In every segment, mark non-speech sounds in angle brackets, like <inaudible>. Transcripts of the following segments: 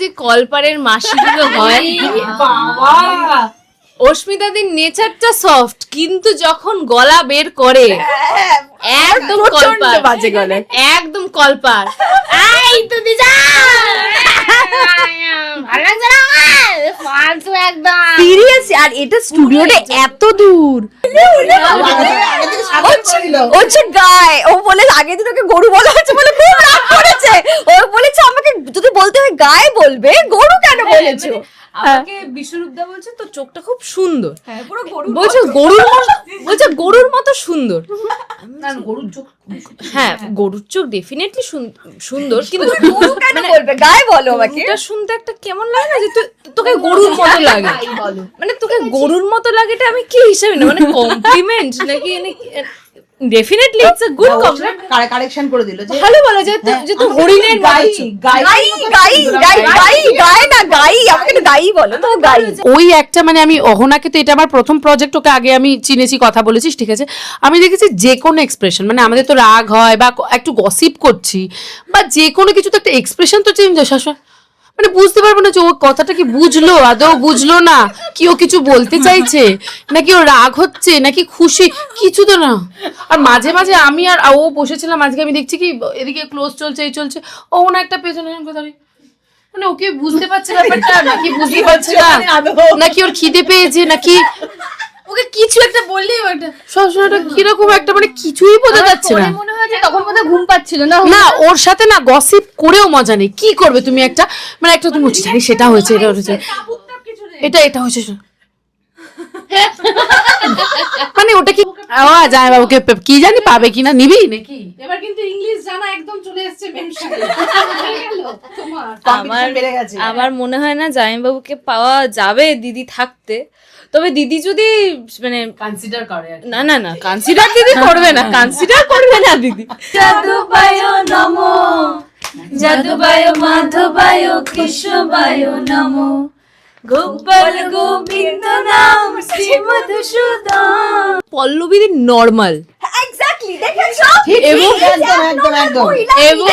যে কলপারের মাসিগুলো <laughs> হয় অস্মিতাদের নেচারটা সফট কিন্তু যখন গলা বের করে একদম কলপার। একদম কলপার। আই তো দিজা ভালো লাগছে না ফালতু একদম। সিরিয়াসলি আর এটা স্টুডিওটা এত দূর। গায়ে ও বলে আগে গরু বলা হচ্ছে বলে খুব রাগ করেছে। ও বলেছে আমাকে যদি বলতে হয় গায়ে বলবে গরু কেন বলেছ? আমাকে বিশ্বরূপদা বলছে তো চোখটা খুব সুন্দর। হ্যাঁ পুরো গরু বলছে গরুর মতো <laughs> বলছে গরুর মতো সুন্দর। হ্যাঁ গরুর চোখ ডেফিনেটলি সুন্দর <laughs> কিন্তু গরু বলবে? গায়ে বলো আমাকে। এটা শুনতে একটা কেমন লাগে না যে তোকে গরুর মতো লাগে? মানে তোকে গরুর মতো লাগে এটা আমি কি হিসাবে না মানে কমপ্লিমেন্ট নাকি definitely it's a good compliment correction করে দিল যে ভালো বলে যে তুই হরিণের গাই গাই গাই গাই গাই গাই না গাই আমাকে একটু গাই বলো তো গাই। ওই একটা মানে আমি অহনাকে তো এটা আমার প্রথম প্রজেক্ট ওকে আগে আমি চিনেছি কথা বলেছিস ঠিক আছে? আমি দেখেছি যে কোনো এক্সপ্রেশন মানে আমাদের তো রাগ হয় বা একটু গসিপ করছি বা যে কোনো কিছু তো একটা এক্সপ্রেশন তো চেঞ্জ হয় সবসময়। মানে বুঝতে পারব না যে ও কথাটা কি বুঝলো আদৌ বুঝলো না কি ও কিছু বলতে চাইছে নাকি ও রাগ হচ্ছে নাকি খুশি কিছু তো না। আর মাঝে মাঝে আমি আর ও বসেছিলাম আজকে আমি দেখছি কি এদিকে ক্লোজ চলছে এই চলছে ও না একটা পেছনে মানে ওকে বুঝতে পারছে ব্যাপারটা নাকি বুঝতে পারছে না নাকি ওর খিদে পেয়েছে নাকি ওকে কিছু একটা বললেই ওটা। একটা কীরকম একটা মানে কিছুই বোঝা যাচ্ছে না। মনে হয় যে তখন মনে ঘুম পাচ্ছিল না। না ওর সাথে না গসিপ করেও মজা নেই। কি করবে তুমি একটা মানে একটা তুমি উঠে সেটা হয়েছে এটা হয়েছে। এটা এটা হয়েছে। মানে ওটা কি ও যায় বাবুকে কি জানি পাবে কিনা নিবি? নাকি? এবার কিন্তু ইংলিশ জানা একদম চলে এসেছে আমার আমার মনে হয় না জামাইবাবুকে পাওয়া যাবে দিদি থাকতে। তবে দিদি যদি মানে কনসিডার করে না না না কনসিডার দিদি করবে না কনসিডার করবে না দিদি। যাদুবায় নমো যাদুবায় মাধবায় কৃষ্ণবায় নমো। গোপাল গোবিন্দ নাম শ্রী মধুসূদন পল্লবীদি নর্মাল এক্স্যাক্টলি দেখেছ? এবং একদম একদম একদম। এবং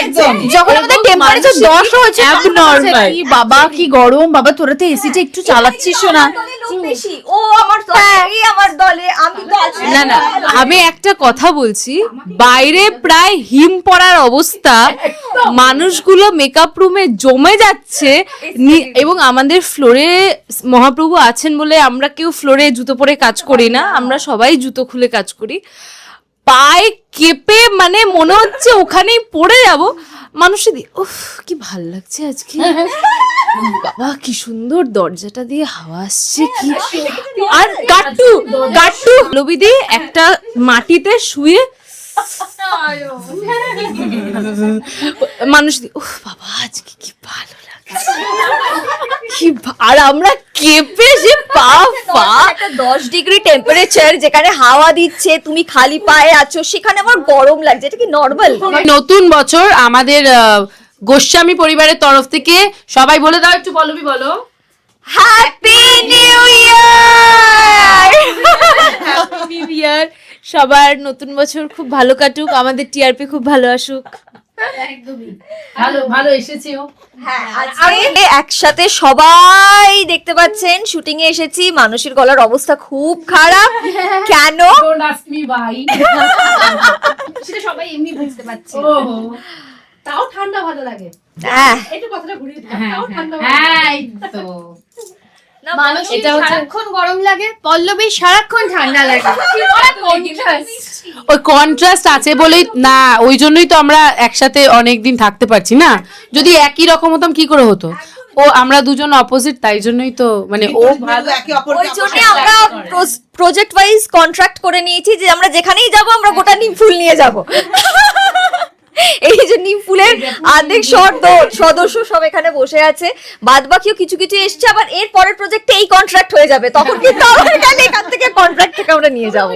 একদম। যখন আমাদের টেম্পারেচার 10 হয়েছে abnormal। বাবা কি গরম বাবা তোরা তো এসিটা একটু চালাচ্ছিস না। ও আমার আমার দলে আমি না না আমি একটা কথা বলছি বাইরে প্রায় হিম পড়ার অবস্থা মানুষগুলো মেকআপ রুমে জমে যাচ্ছে এবং আমাদের ফ্লোরে মহাপ্রভু আছেন বলে আমরা কেউ ফ্লোরে জুতো পরে কাজ করি না আমরা সবাই জুতো খুলে কাজ করি। পায়ে কেঁপে মানে মনে হচ্ছে ওখানেই পড়ে যাব। মানুষে দি- উফ কি ভালো লাগছে আজকে। <laughs> বাবা কি সুন্দর দরজাটা দিয়ে হাওয়া আসছে কি আর গাট্টু গাট্টু লবিদি একটা মাটিতে শুয়ে। মানুষ দি- উফ বাবা আজকে কি ভালো কি আর আমরা কেঁপে যে পা একটা দশ ডিগ্রি টেম্পারেচার যেখানে হাওয়া দিচ্ছে তুমি খালি পায়ে আছো সেখানে আমার গরম লাগছে এটা কি নর্মাল নতুন বছর আমাদের গোস্বামী পরিবারের তরফ থেকে সবাই বলে দাও একটু পল্লবী বলো। Happy new year new year সবার নতুন বছর খুব ভালো কাটুক আমাদের টিআরপি খুব ভালো আসুক। ভালো ভালো এসেছে ও। আজকে একসাথে সবাই দেখতে পাচ্ছেন শুটিং এ এসেছি মানুষের গলার অবস্থা খুব খারাপ। কেন? ডোন্ট আস্ক মি ভাই সেটা সবাই এমনি বুঝতে পারছে। তাও ঠান্ডা ভালো লাগে। আহ, একটু কথাটা ঘুরিয়ে হ্যাঁ এটা সারাক্ষণ গরম লাগে। পল্লবীর সারাক্ষণ ঠান্ডা লাগে। <laughs> ওই কন্ট্রাস্ট আছে বলেই না ওই জন্যই তো আমরা একসাথে অনেক দিন থাকতে পারছি না। যদি একই রকম হতাম কি করে হতো? ও আমরা দুজন অপোজিট তাই জন্যই তো মানে ও ভালো একে অপরকে ওই জন্য আমরা প্রজেক্ট ওয়াইজ কন্ট্রাক্ট করে নিয়েছি যে আমরা যেখানেই যাব আমরা গোটা নিম ফুল নিয়ে যাব। <laughs> এই যে নিম ফুলের অর্ধেক সদ- সদস্য সব এখানে বসে আছে। বাদ বাকিও কিছু কিছু এসছে আবার এর পরের প্রজেক্টে এই কন্ট্রাক্ট হয়ে যাবে। তখন কিন্তু আবার এখানে এখান থেকে কন্ট্রাক্ট থেকে আমরা নিয়ে যাব।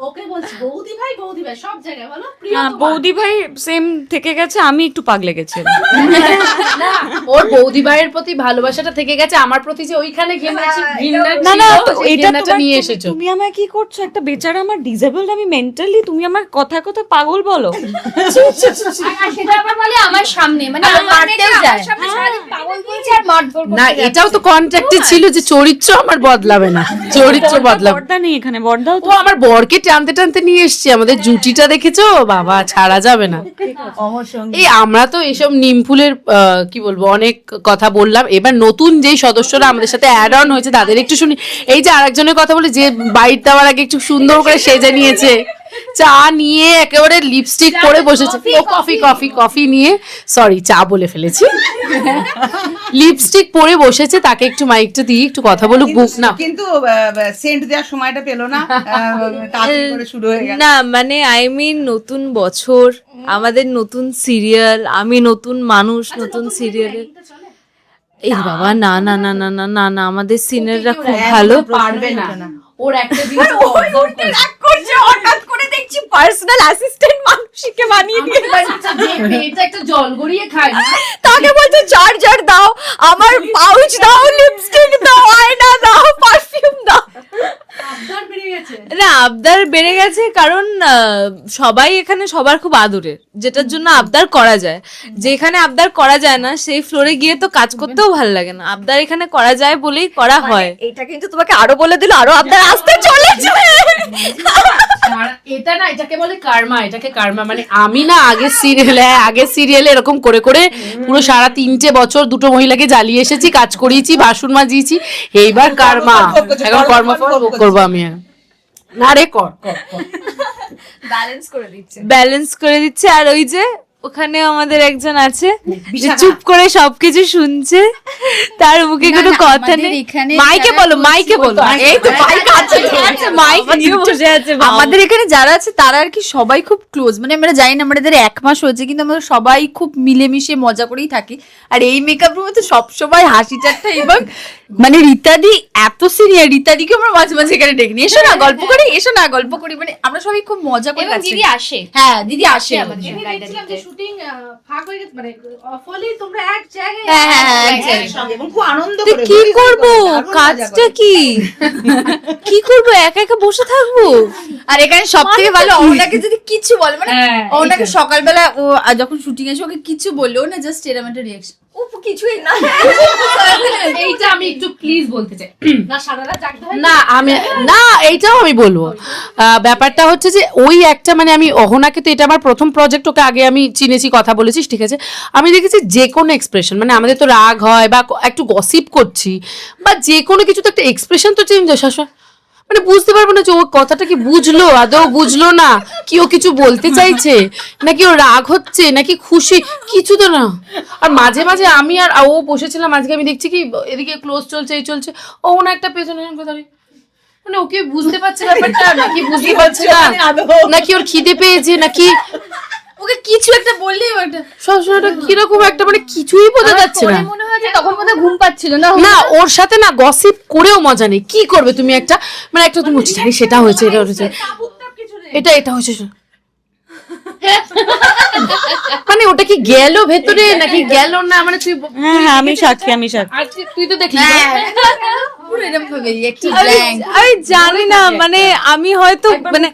ওকে বলছি বৌদি ভাই বৌদি ভাই সব জায়গায় বলো প্রিয় বৌদি ভাই সেম থেকে গেছে আমি একটু পাগলে <laughs> না ওর বৌদি ভাইয়ের প্রতি ভালোবাসাটা থেকে গেছে আমার প্রতি যে ওইখানে ঘেন্না না, না, এটা নিয়ে তুমি- এসেছ। তুমি আমায় কি করছ? একটা বেচারা আমার ডিসেবলড আমি মেন্টালি তুমি আমার কথা কথা পাগল বলো। <laughs> মানে করতে না এটাও তো কন্ট্রাক্টে ছিল যে চরিত্র আমার বদলাবে না। চরিত্র বদলাবে। পর্দা নেই এখানে বর্দাও ও আমার বরকে টানতে টানতে নিয়ে এসছে আমাদের জুটিটা দেখেছ? বাবা ছাড়া যাবে না। এই আমরা তো এসব নিমফুলের আহ, কি বলব অনেক কথা বললাম। এবার নতুন যেই সদস্যরা আমাদের সাথে অ্যাড অন হয়েছে তাদের একটু শুনি। এই যে আরেকজনের কথা বলি যে বাইট দেওয়ার আগে একটু সুন্দর করে সেজে নিয়েছে। চা নিয়ে একেবারে লিপস্টিক পরে বসেছে। ও কফি কফি কফি নিয়ে। সরি চা বলে ফেলেছি। লিপস্টিক পরে বসেছে তাকে একটু মাইকটা দিয়ে একটু কথা বলুক বুক না। কিন্তু সেন্ট দেওয়ার সময়টা পেল না। <laughs> শুরু হয়ে গেল না মানে আই মিন নতুন বছর আমাদের নতুন সিরিয়াল আমি নতুন মানুষ নতুন সিরিয়ালে এই বাবা না না না না না না না আমাদের সিনিয়ররা খুব ভালো। পারবে না। ওর একটা জিনিস <laughs> রাগ করছে হঠাৎ করে দেখছি পার্সোনাল অ্যাসিস্ট্যান্ট মানুষকে বানিয়ে দিয়ে এটা একটা জল গড়িয়ে খায় তাকে বলছে চার্জার দাও আমার পাউচ দাও লিপস্টিক দাও আয়না দাও পারফিউম দাও আবদার বেড়ে গেছে না আবদার বেড়ে গেছে কারণ সবাই এখানে সবার খুব আদরের যেটার জন্য আবদার করা যায়। যেখানে আবদার করা যায় না সেই ফ্লোরে গিয়ে তো কাজ করতেও ভালো লাগে না। আবদার এখানে করা যায় বলেই করা হয়। এটা কিন্তু তোমাকে আরও বলে দিল আরও আপনার আসতে চলেছে। এটা না এটাকে বলে কার্মা এটাকে কার্মা মানে আমি না আগের সিরিয়ালে আগের সিরিয়ালে এরকম করে করে পুরো সারা তিনটে বছর দুটো মহিলাকে জ্বালিয়ে এসেছি কাজ করিয়েছি বাসন মাজিয়েছি এইবার কার্মা। এখন কর্মফল ভোগ করব আমি। না রে কর। ব্যালেন্স করে দিচ্ছে ব্যালেন্স করে দিচ্ছে আর ওই যে ওখানে আমাদের একজন আছে যে চুপ করে সবকিছু শুনছে। তার মুখে কোনো কথা নেই। মাইকে বলো মাইকে বলো। এই তো মাইক আছে আছে, মাইক নিয়ে বসে আছে আমাদের এখানে যারা আছে তারা আর কি সবাই খুব ক্লোজ মানে আমরা জানি না আমাদের এক মাস হয়েছে কিন্তু আমরা সবাই খুব মিলেমিশে মজা করেই থাকি। আর এই মেকআপ রুমে তো সবসময় হাসি ঠাট্টা এবং মানে রীতাদি এত সিনিয়র রীতাদিকে আমরা মাঝে মাঝে এখানে ডেকে নিই এসো না গল্প করি এসো না গল্প করি। মানে আমরা সবাই খুব মজা করে দিদি আসে। হ্যাঁ দিদি আসে। আমাদের আমি গাইডা দেখছিলাম দিতে। যে শুটিং ফাঁক হয়ে গেছে মানে অফ তোমরা এক জায়গায় এক জায়গায়। একসঙ্গে এবং খুব আনন্দ করে কি করব? কাজটা কি? <laughs> কি করব? একা একা বসে থাকব? আর এখানে সব থেকে ভালো অনাকে যদি কিছু বলে মানে হ্যাঁ, সকালবেলা ও যখন শুটিং এসে ওকে কিছু বলল না জাস্ট এরকম একটা রিয়াকশন ও কিছুই না। এইটা আমি একটু প্লিজ বলতে চাই। <clears throat> না সারা রাত জাগতে হয়? না আমি না এইটাও আমি বলব। ব্যাপারটা হচ্ছে যে ওই একটা মানে আমি অহনাকে তো এটা আমার প্রথম প্রজেক্ট ওকে আগে আমি চিনেছি কথা বলেছিস ঠিক আছে? আমি দেখেছি যে কোনো এক্সপ্রেশন মানে আমাদের তো রাগ হয় বা একটু গসিপ করছি বা যে কোনো কিছু তো একটা এক্সপ্রেশন তো চেঞ্জ হয় মানে বুঝতে পারব না যে ও কথাটা কি বুঝলো আদৌ বুঝলো না কি ও কিছু বলতে চাইছে নাকি ও রাগ হচ্ছে নাকি খুশি কিছু তো না। আর মাঝে মাঝে আমি আর ও বসেছিলাম আজকে আমি দেখছি কি এদিকে ক্লোজ চলছে এই চলছে ও না একটা পেছনে দাঁড়িয়ে মানে ওকে বুঝতে পারছে ব্যাপারটা নাকি বুঝতে পারছে না নাকি ওর খিদে পেয়েছে নাকি ওকে কিছু একটা বললেই ও একটা সবসময় কীরকম একটা মানে কিছুই বোঝা যাচ্ছে না। মনে হয় তখন বোধহয় ঘুম পাচ্ছিল না। না ওর সাথে না গসিপ করেও মজা নেই। কি করবে তুমি একটা মানে একটা তুমি জানি সেটা হয়েছে এটা হয়েছে। এটা এটা হয়েছে মানে ওটা কি গেল ভেতরে নাকি গেল না? মানে তুই হ্যাঁ হ্যাঁ আমি সাক্ষী আমি সাক্ষী। তুই- তুই তো দেখলি হ্যাঁ। পুরো এরকম ভাবে একটু আমি ব্ল্যাঙ্ক আমি জানি না মানে আমি হয়তো মানে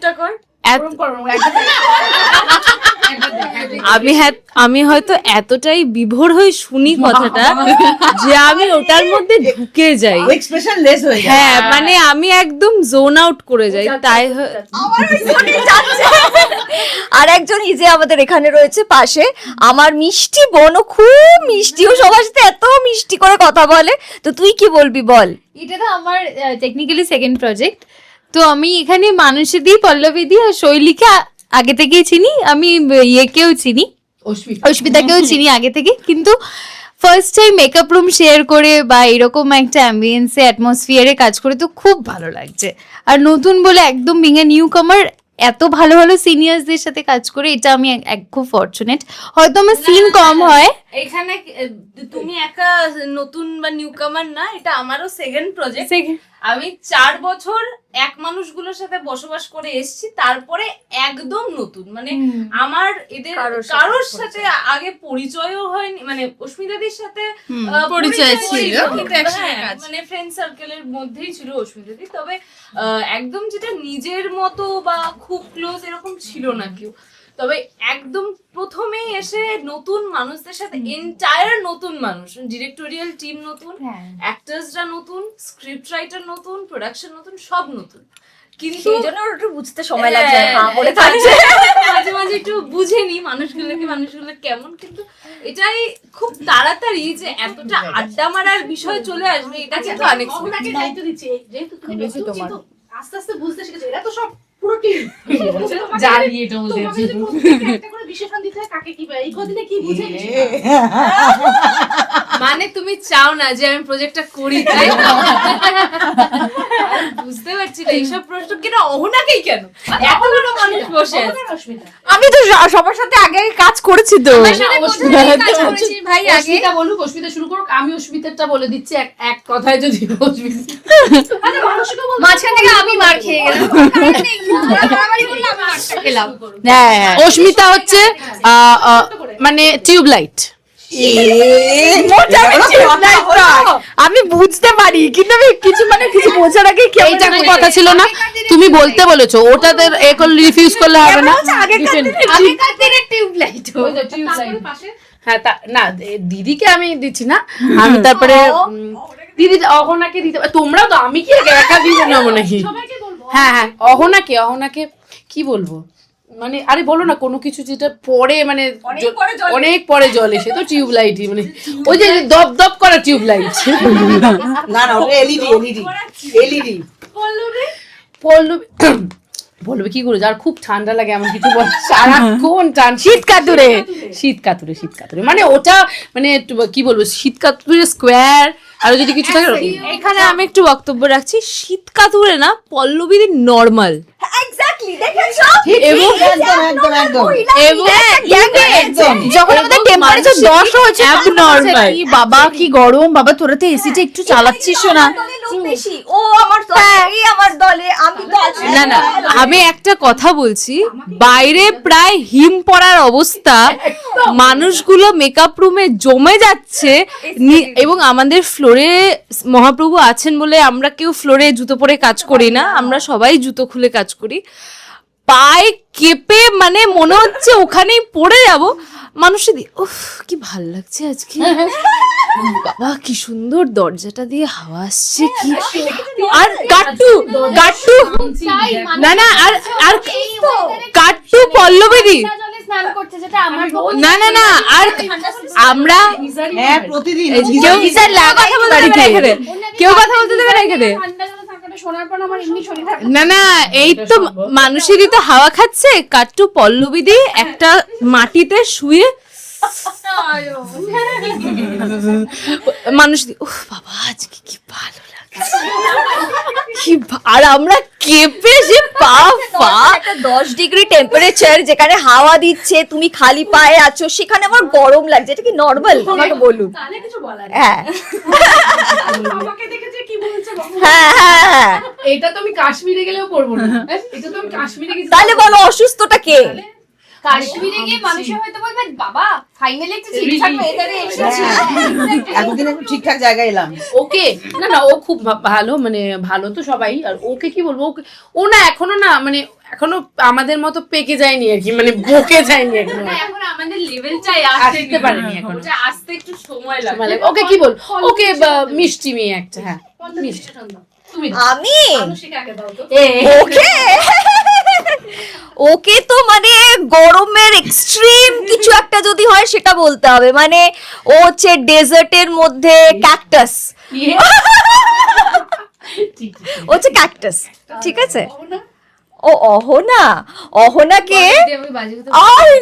আমি হ্যাঁ আমি হয়তো এতটাই বিভোর হয়ে শুনি কথাটা যে আমি ওটার মধ্যে ঢুকে যাই। হয়ে যায়। হ্যাঁ মানে আমি একদম জোন আউট করে যাই তাই আর একজন ইজে আমাদের এখানে রয়েছে পাশে আমার মিষ্টি বোনও খুব মিষ্টি ও সবার সাথে এত মিষ্টি করে কথা বলে। তো তুই কি বলবি বল? এটা তো আমার টেকনিক্যালি সেকেন্ড প্রজেক্ট তো আমি এখানে মানুষে দিই পল্লবী দি আর শৈলীকে আগে থেকেই চিনি। আমি ইয়েকেও চিনি। অস্মিতাকেও চিনি আগে থেকে কিন্তু first time makeup room share করে বা এরকম একটা অ্যাম্বিয়েন্সে অ্যাটমসফিয়ারে কাজ করে তো খুব ভালো লাগছে। আর নতুন বলে একদম বিং এ নিউ কামার এত ভালো ভালো সিনিয়রসদের সাথে কাজ করে এটা আমি এক- এক খুব ফর্চুনেট হয়তো আমার সিন কম হয়। এখানে তুমি একা নতুন বা নিউকামার না এটা আমারও সেকেন্ড প্রজেক্ট আমি চার বছর এক মানুষগুলোর সাথে বসবাস করে এসেছি তারপরে একদম নতুন। মানে আমার এদের কারোর সাথে পরিচয় আগে পরিচয়ও হয়নি মানে অস্মিতাদির সাথে পরিচয় ছিল, হ্যাঁ, মানে ফ্রেন্ড সার্কেলের মধ্যেই ছিল অস্মিতাদি। তবে আহ, একদম যেটা নিজের মতো বা খুব ক্লোজ এরকম ছিল না কেউ। তবে একদম প্রথমেই এসে নতুন মানুষদের সাথে এন্টায়ার নতুন মানুষ ডিরেক্টোরিয়াল টিম নতুন অ্যাক্টার্সরা নতুন স্ক্রিপ্ট রাইটার নতুন প্রোডাকশন নতুন সব নতুন। কিন্তু সেই জন্য একটু বুঝতে সময় লাগছে হ্যাঁ, হা করে থাকছে। <laughs> মাঝে মাঝে একটু বুঝেনি মানুষগুলোকে মানুষগুলো কেমন কিন্তু এটাই খুব তাড়াতাড়ি যে এতটা আড্ডা মারার বিষয় চলে আসবে এটা কিন্তু অহনাকে দায়িত্ব দিচ্ছি যেহেতু তুমি আস্তে আস্তে বুঝতে শিখেছো এরা তো সব পুরো টিম জানি এটা তোমাকে একটা করে বিশেষণ দিতে হয় কাকে কি এই কদিনে কি বুঝে মানে তুমি চাও না যে আমি প্রজেক্টটা করি তাই? বুঝতে পারছি না এইসব প্রশ্ন কেন অহনাকেই কেন? এতগুলো মানুষ বসে আমি তো সবার সাথে আগে আগে কাজ করেছি তো। ভাই আগে। অস্মিতা বলুক অস্মিতা শুরু করুক আমি অস্মিতারটা বলে দিচ্ছি এক এক কথায় যদি মাঝখান থেকে আমি মার খেয়ে গেলাম। <laughs> মারটা খেলাম। হ্যাঁ অস্মিতা হচ্ছে আহ, আহ, মানে টিউবলাইট। আমি বুঝতে পারি কিন্তু আমি কিছু মানে কিছু বোঝার আগে কি এইটা কথা ছিল না? তুমি বলতে বলেছ ওটাতে এ করলে রিফিউজ করলে হবে না। হ্যাঁ তা না দিদিকে আমি দিচ্ছি না। <laughs> আমি তারপরে দিদি অহনাকে দিতে তোমরা তো আমি কি একা দিব না মনে হয়? হ্যাঁ হ্যাঁ অহনাকে অহনাকে কি বলব? মানে আরে বলো না কোনো কিছু যেটা পরে মানে অনেক পরে জল এসে তো টিউবলাইটই মানে ওই যে দপ দপ করা টিউবলাইট। না না ওটা LED LED LED Pallavi? Pallavi <coughs> কি করে যার খুব ঠান্ডা লাগে এমন কিছু বল সারাক্ষণ টান শীত কাতুরে শীত কাতুরে শীত কাতুরে মানে ওটা মানে একটু কি বলব শীত কাতুরে স্কোয়ার আরও যদি কিছু থাকে এখানে আমি একটু বক্তব্য রাখছি শীত কাতুরে না পল্লবীদের নর্মাল এক্স্যাক্টলি দেখেছ? এবং একদম একদম একদম এবং একদম যখন আমাদের টেম্পারেচার 10 হয়েছে কি বাবা কি গরম বাবা তোরা তো এসিটা একটু চালাচ্ছিস না ও আমার আমার দলে আমি তো আছি। না না আমি একটা কথা বলছি। বাইরে প্রায় হিম পড়ার অবস্থা। মানুষগুলো মেকআপ রুমে জমে যাচ্ছে। এবং আমাদের ফ্লোরে মহাপ্রভু আছেন বলে আমরা কেউ ফ্লোরে জুতো পরে কাজ করি না। আমরা সবাই জুতো খুলে কাজ করি। পায়ে কেঁপে মানে মনে হচ্ছে ওখানেই পড়ে যাব। মানুষের দি- উফ কি ভালো লাগছে আজকে। বাবা কি সুন্দর দরজাটা দিয়ে হাওয়া আসছে কি আর গাট্টু গাট্টু না না আর আর কাট্টু পল্লবেদি না না না আর আমরা হ্যাঁ প্রতিদিন। কেউ কথা বলতে দেবে না এখানে। কেউ কথা বলতে দেবে না এখানে। শোনার পর আমার এমনি শরীর খারাপ না না এই তো মানুষেরই তো হাওয়া খাচ্ছে কাট্টু পল্লবিদি একটা মাটিতে শুয়ে মানুষ দি- উফ বাবা আজকে কি ভালো কি আর আমরা কেঁপে সে পা পা একটা দশ ডিগ্রি টেম্পারেচার যেখানে হাওয়া দিচ্ছে তুমি খালি পায়ে আছো সেখানে আমার গরম লাগছে এটা কি নর্মাল আমাকে বলুন তাহলে কিছু বলার নেই। হ্যাঁ। আমাকে দেখেছে কি বলছে বাবা। হ্যাঁ হ্যাঁ হ্যাঁ। এটা তো আমি কাশ্মীরে গেলেও করব না। এটা তো আমি কাশ্মীরে তাহলে বলো অসুস্থটা কে? কাশ্মীরে গিয়ে মানুষে হয়তো বলবে বাবা ফাইনালি একটা ঠিকঠাক ওয়েদারে এসেছি এতদিন একটু ঠিকঠাক জায়গায় এলাম ওকে না না ও খুব ভালো মানে ভালো তো সবাই আর ওকে কি বলব ওকে ও না এখনও না মানে এখনও আমাদের মতো পেকে যায়নি আর কি মানে বকে যায়নি এখনও এখন আমাদের লেভেলটাই আসতে পারেনি এখনও ওটা আসতে একটু সময় লাগে মানে ওকে কি বল ওকে মিষ্টি মেয়ে একটা হ্যাঁ মিষ্টি তুমি আমি মানুষকে দাও তো ওকে ওকে তো মানে গরমের এক্সট্রিম কিছু একটা যদি হয় সেটা বলতে হবে। মানে ও হচ্ছে ডেজার্টের মধ্যে ক্যাকটাস ইয়ে। <laughs> ও হচ্ছে ক্যাকটাস ঠিক আছে? ও অহনা? অহনাকে. আগে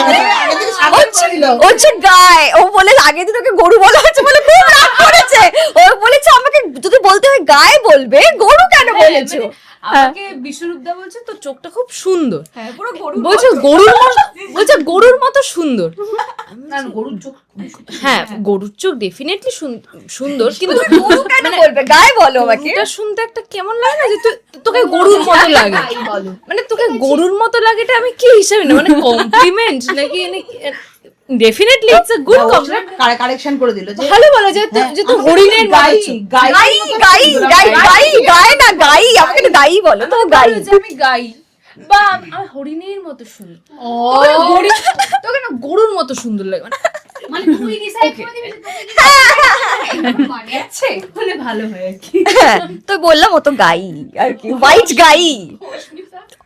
থেকে সাবধান হচ্ছে হচ্ছে গায়ে ও বলে আগে দিন ওকে গরু বলা হচ্ছে বলে খুব রাগ করেছে। ও বলেছে আমাকে যদি বলতে হয় গায়ে বলবে গরু কেন বলেছ? আমাকে বিশ্বরূপদা বলছে তো চোখটা খুব সুন্দর। হ্যাঁ পুরো গরু বলছে গরুর মতো বলছে গরুর মতো সুন্দর। গরুর চোখ হ্যাঁ গরুর চোখ ডেফিনেটলি সুন্দর কিন্তু বলবে? গায়ে বলো আমাকে। এটা শুনতে একটা কেমন লাগে না যে তোকে গরুর মতো লাগে? মানে তোকে গরুর মতো লাগে এটা আমি কি হিসাবে না মানে কমপ্লিমেন্ট নাকি definitely it's a good compliment correction করে দিল যে ভালো বলে যে তুই- যে হরিণের গাই গাই গাই গাই গাই গাই না গাই আমাকে তো গাই বলো তো গাই আমি গাই বা আমি হরিণের মতো সুন্দর গরু- তোকে না গরুর মতো সুন্দর লাগে মানে মানে তুই ডিসাইড করে দিবি যে তোকে কি মানে আছে হলে ভালো হয় আর কি হ্যাঁ, তো বললাম ও তো গাই আর কি হোয়াইট গাই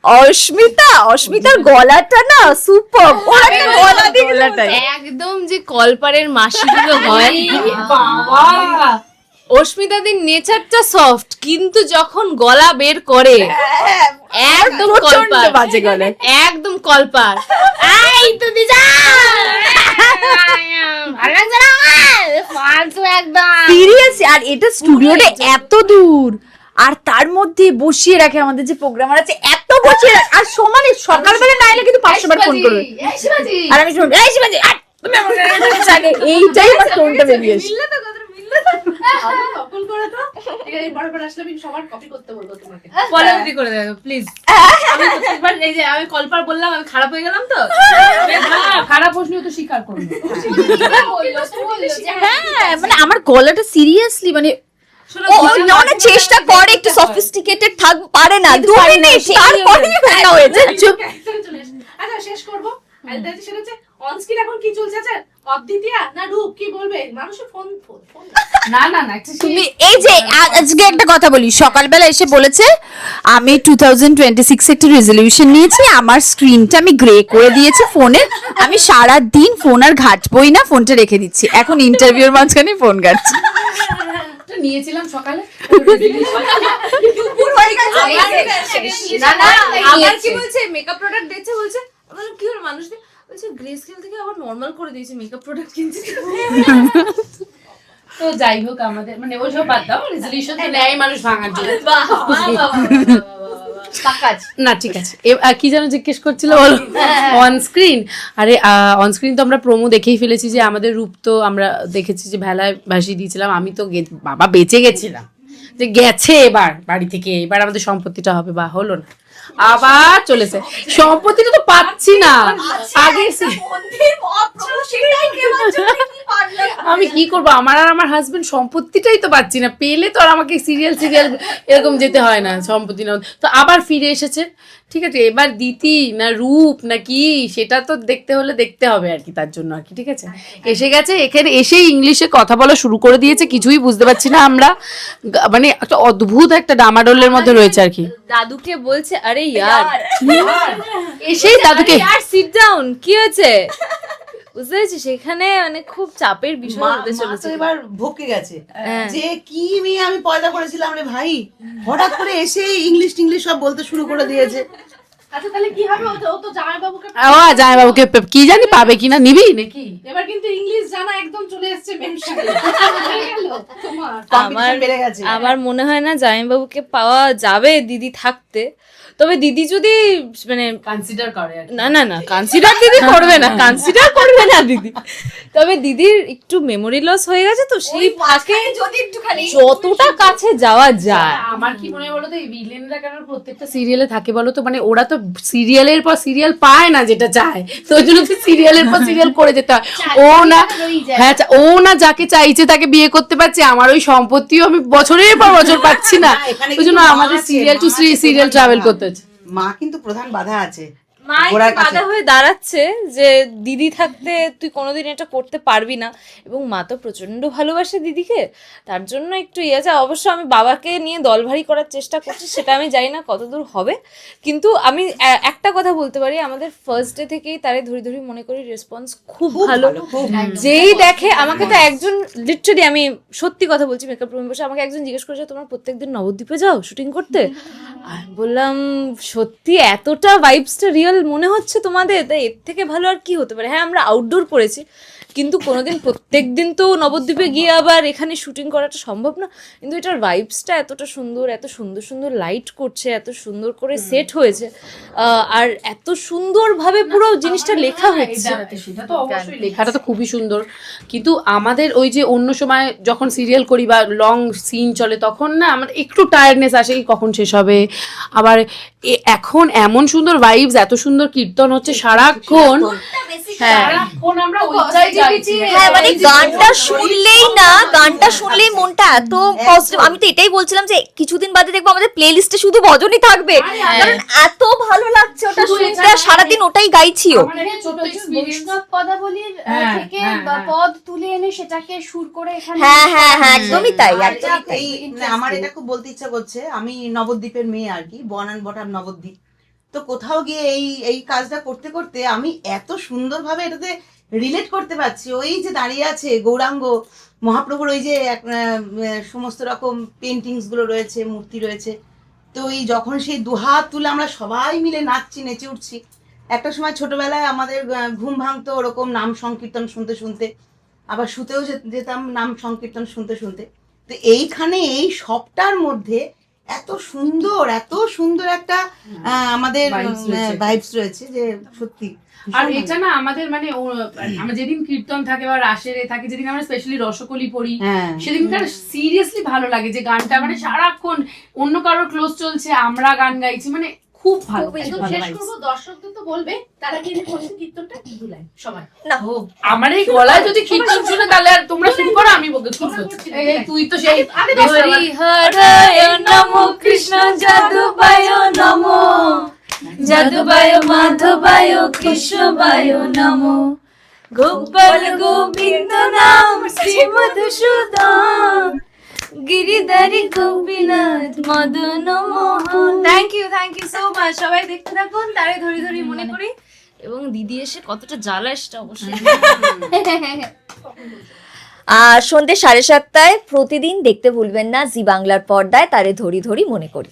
অস্মিতা অস্মিতার গলাটা না সুপার ওর একটা গলা দিয়ে একদম যে কলপারের মাসিগুলো হয়। অস্মিতাদের নেচারটা সফট কিন্তু যখন গলা বের করে একদম কলপার বাজে গলা একদম কলপার এই তো দিজা ভালো লাগছে না ফালতু একদম। সিরিয়াসলি আর এটা স্টুডিওটা এত দূর। আর তার মধ্যে বসিয়ে রাখে আমাদের যে প্রোগ্রামার আছে এত বসিয়ে রাখে। আর সমানে সকালবেলা না এলে কিন্তু পাঁচশো বার ফোন করবে। আর আমি শুনব এই শিবাজি আয়, তুমি আমার আগে এইটাই আমার টোনটা বেরিয়ে এসে আমি কপল করে তো। ঠিক আছে বড় বড় আসলে আমি সবার কপি করতে বলব তোমাকে। পলাবিদি করে দেখো প্লিজ আমি প্রত্যেকবার এই যে আমি কলপার বললাম আমি খারাপ হয়ে গেলাম তো। খারাপ প্রশ্ন তো স্বীকার করবে বলল তো বলল যে হ্যাঁ হ্যাঁ মানে আমার গলাটা সিরিয়াসলি মানে ও না চেষ্টা করে একটু সফিস্টিকেটেড থাক পারে না দু মিনিট তারপরে ফেলা হয়েছে। চুপ। আচ্ছা শেষ করব। আর দাদি সেটা হচ্ছে অন স্ক্রিন এখন কি চলছে আচ্ছা? অদ্বিতীয়া না রূপ? কি বলবে? মানুষের ফোন ফোন ফোন না না না তুমি এই যে আজকে একটা কথা বলি। সকালবেলা এসে বলেছে আমি টু থাউজেন্ড টোয়েন্টি সিক্স একটা রেজলিউশন নিয়েছি। আমার স্ক্রিনটা আমি গ্রে করে দিয়েছি ফোনের আমি সারা দিন ফোন আর ঘাটবই না ফোনটা রেখে দিচ্ছি। এখন ইন্টারভিউর মাঝখানে ফোন ঘাটছি। নিয়েছিলাম সকালে। না না আবার কি বলছে? মেকআপ প্রোডাক্ট দিচ্ছে বলছে আমার বললাম, কি হলো মানুষ? বলছে গ্রে স্কেল থেকে আবার নর্মাল করে দিয়েছে মেকআপ প্রোডাক্ট কিনছে তো যাই হোক আমাদের মানে ওইসব বাদ দাও রেজলিউশন তো নেয় মানুষ ভাঙার জন্য। না, ঠিক আছে। কি যেন জিজ্ঞেস করছিল বলো? অন স্ক্রিন আরে অন স্ক্রিন তো আমরা প্রোমো দেখেই ফেলেছি যে আমাদের রূপ তো আমরা দেখেছি যে ভেলায় ভাসিয়ে দিয়েছিলাম। আমি তো বাবা বেঁচে গেছিলাম। যে গেছে এবার, বাড়ি থেকে। এবার আমাদের সম্পত্তিটা হবে বা হলো না। আবার চলেছে। সম্পত্তিটা তো পাচ্ছি না। আগে আমি কি করব? আমার আর আমার হাজবেন্ড সম্পত্তিটাই তো পাচ্ছি না। পেলে তো আর আমাকে সিরিয়াল সিরিয়াল এরকম যেতে হয় না, সম্পত্তি না তো আবার ফিরে এসেছে। ঠিক আছে এবার দিতি না রূপ না কি সেটা তো দেখতে হলে দেখতে হবে আর কি তার জন্য আর কি ঠিক আছে? এসে গেছে এখানে এসে ইংলিশে কথা বলা শুরু করে দিয়েছে কিছুই বুঝতে পারছি না আমরা। মানে একটা অদ্ভুত একটা ডামাডোলের মধ্যে রয়েছে আর কি। দাদুকে বলছে আরে ইয়ার। <laughs> এসেই দাদুকে আর সিট ডাউন কি হয়েছে? বুঝতে পেরেছি সেখানে মানে খুব চাপের বিষয় হতে চলেছে। এবার ভকে গেছে। হ্যাঁ। যে কি মেয়ে আমি পয়দা করেছিলাম রে ভাই? হঠাৎ করে এসে ইংলিশ টিংলিশ সব বলতে শুরু করে দিয়েছে। আচ্ছা তাহলে কি হবে? ও তো ও তো জামাই ও জামাই কি জানি পাবে কিনা নিবি? নাকি? এবার কিন্তু ইংলিশ জানা একদম চলে এসেছে মেনশনে হয়ে গেল তোমার। কম্পিটিশন বেড়ে গেছে। আমার মনে হয় না জামাইবাবুকে পাওয়া যাবে দিদি থাকতে। তবে দিদি যদি মানে কনসিডার করে না না না কনসিডার দিদি করবে না কনসিডার করবে না দিদি। তবে দিদির একটু মেমোরি লস হয়ে গেছে তো সেই ফাঁকে যদি একটুখানি যতটা কাছে যাওয়া যায়। আমার কি মনে হয় বলো তো এই ভিলেনরা কেন প্রত্যেকটা সিরিয়ালে থাকে বলো তো? মানে ওরা তো সিরিয়ালের পর সিরিয়াল পায় না যেটা চায় তো ওই জন্য সিরিয়ালের পর সিরিয়াল করে যেতে হয়। ও না হ্যাঁ ও না যাকে চাইছে তাকে বিয়ে করতে পারছে আমার ওই সম্পত্তিও আমি বছরের পর বছর পাচ্ছি না। ওই জন্য আমাদের সিরিয়াল টু সিরিয়াল ট্রাভেল করতে মা কিন্তু প্রধান বাধা আছে। কাছে। বাধা হয়ে দাঁড়াচ্ছে যে দিদি থাকতে তুই কোনোদিন এটা করতে পারবি না। এবং মা তো প্রচণ্ড ভালোবাসে দিদিকে। তার জন্য একটু ইয়ে আছে। অবশ্য আমি বাবাকে নিয়ে দলভারী করার চেষ্টা করছি সেটা আমি জানি না কতদূর হবে। কিন্তু আমি এ- একটা কথা বলতে পারি আমাদের ফার্স্ট ডে থেকেই তারে ধরে ধরে মনে করি রেসপন্স খুব ভালো। যেই দেখে আমাকে তো একজন লিটারালি আমি সত্যি কথা বলছি মেকআপ রুমে বসে আমাকে একজন জিজ্ঞেস করেছে তোমরা প্রত্যেকদিন নবদ্বীপে যাও শুটিং করতে? <laughs> আমি বললাম সত্যি এতটা ভাইবসটা রিয়েল মনে হচ্ছে তোমাদের তাই এর থেকে ভালো আর কি হতে পারে? হ্যাঁ আমরা আউটডোর করেছি কিন্তু কোনোদিন প্রত্যেক দিন তো নবদ্বীপে গিয়ে আবার এখানে শুটিং করাটা সম্ভব না। কিন্তু এটার ভাইবসটা এতটা সুন্দর এত সুন্দর সুন্দর লাইট করছে এত সুন্দর করে সেট হয়েছে আহ, আর এত সুন্দরভাবে পুরো জিনিসটা লেখা হচ্ছে অবশ্যই লেখাটা তো খুবই সুন্দর কিন্তু আমাদের ওই যে অন্য সময় যখন সিরিয়াল করি বা লং সিন চলে তখন না আমাদের একটু টায়ার্ডনেস আসে কখন শেষ হবে? আবার এখন এমন সুন্দর ভাইবস এত সুন্দর কীর্তন হচ্ছে সারাক্ষণ। হ্যাঁ। হ্যাঁ মানে গানটা শুনলেই না গানটা শুনলেই মনটা এত পজিটিভ আমি তো এটাই বলছিলাম যে কিছুদিন বাদে দেখব আমাদের প্লে লিস্টে শুধু ভজনই থাকবে। কারণ এত ভালো লাগছে ওটা শুনতে আর সারাদিন ওটাই গাইছিও। হ্যাঁ, হ্যাঁ, হ্যাঁ। পদ তুলে এনে সেটাকে সুর করে হ্যাঁ হ্যাঁ হ্যাঁ একদমই তাই একদমই মানে আমার এটা খুব বলতে ইচ্ছা করছে আমি নবদ্বীপের মেয়ে আর কি বনান বটাম নবদ্বীপ। তো কোথাও গিয়ে এই এই কাজটা করতে করতে আমি এত সুন্দরভাবে এটাতে রিলেট করতে পারছি। ওই যে দাঁড়িয়ে আছে গৌরাঙ্গ, মহাপ্রভুর ওই যে সমস্ত রকম পেন্টিংসগুলো রয়েছে, মূর্তি রয়েছে। তো এই যখন সেই দুহাত তুলে আমরা সবাই মিলে নাচছি, নেচে উঠছি। একটা সময় ছোটবেলায় আমাদের ঘুম ভাঙতো ওরকম নাম সংকীর্তন শুনতে শুনতে। আবার শুতেও যেতাম নাম সংকীর্তন শুনতে শুনতে। তো এইখানে এই সবটার মধ্যে এত সুন্দর এত সুন্দর একটা আমাদের ভাইবস রয়েছে। যে সত্যি আর এটা না আমাদের মানে আমরা যেদিন কীর্তন থাকে বা রাসের থাকে যেদিন আমরা স্পেশালি রসকলি পড়ি সেদিন সেদিনকার সিরিয়াসলি ভালো লাগে যে গানটা মানে সারাক্ষণ অন্য কারোর ক্লোজ চলছে আমরা গান গাইছি মানে খুব ভালো দর্শকদের তো বলবে তারা কি কীর্তনটা? দুলাই সবাই না। আমার এই গলায় যদি কীর্তন শুনে তাহলে আর তোমরা শুরু করো আমি এই তুই তো সেই দর্শক- হরিহরায় নমো কৃষ্ণ যাদুবায় নমো। যাদুবায় মাধবায় কৃষ্ণবায় নমো। গোপাল গোবিন্দ নাম Shri Madhusudan Giridhari Gopinath Madan Mohan. Thank you thank you so much সবাই দেখতে থাকুন তারে ধরে ধরে মনে করি। এবং দিদি এসে কতটা জ্বালা সেটা অবশ্যই <laughs> আর সন্ধ্যে সাড়ে সাতটায় প্রতিদিন দেখতে ভুলবেন না জি বাংলার পর্দায় তারে ধরি ধরি মনে করি।